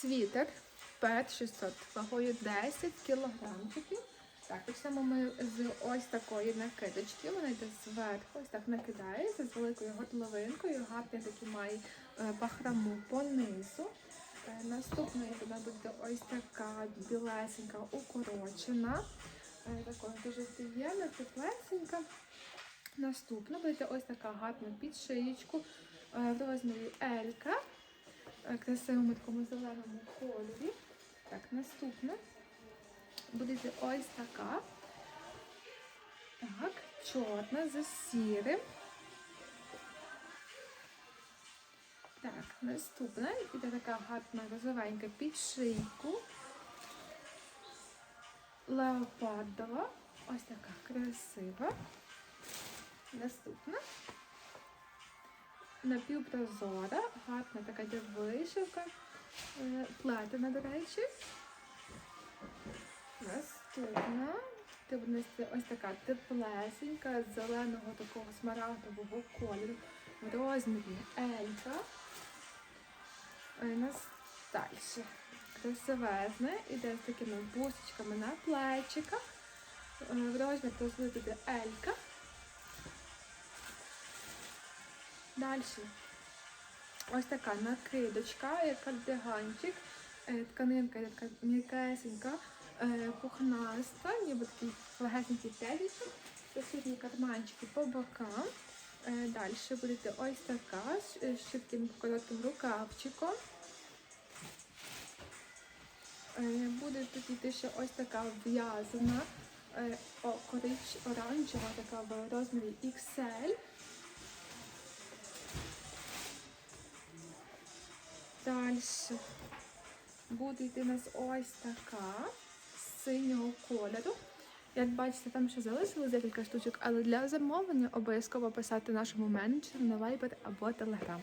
світер пет 600 вагою 10 кілограмчиків. Так, почнемо ми з ось такої накидочки. Вона йде зверху, ось так накидається з великою горловинкою. Гарний такий має е, бахраму понизу. Е, Наступною вона буде ось така білесенька, укорочена. Е, Такою дуже приємна, теплесенька. Наступна буде ось така гарна під шиєчку в Елька. Е, Красивому такому зеленому кольорі. Так, наступна буде ось така. Так, чорна з сірим. Так, наступна іде така гарна розовенька під шийку. Леопардова. Ось така красива. Наступна. Напівпрозора, гарна така вишивка. Е, Платина, до речі. Наступна. Ось така теплесенька, зеленого такого смарагдового кольору в розмірі Елька. Е, далі. Красивезне. Іде з такими бусочками на плечиках. Е, В розмір буде Елька. Далі. Ось така накидочка, як кардиганчик. Е, Тканинка така м'якесенька, е, пухнаста, ніби такий легесенький п'ятічок. Сусідні карманчики по бокам. Е, Далі буде ось така з чітким коротким рукавчиком. Буде тут йти ще ось така в'язана, оранжева, така в розмірі XL. Далі буде йти у нас ось така з синього кольору. Як бачите, там ще залишилось декілька штучок, але для замовлення обов'язково писати нашому менеджеру на Viber або Telegram.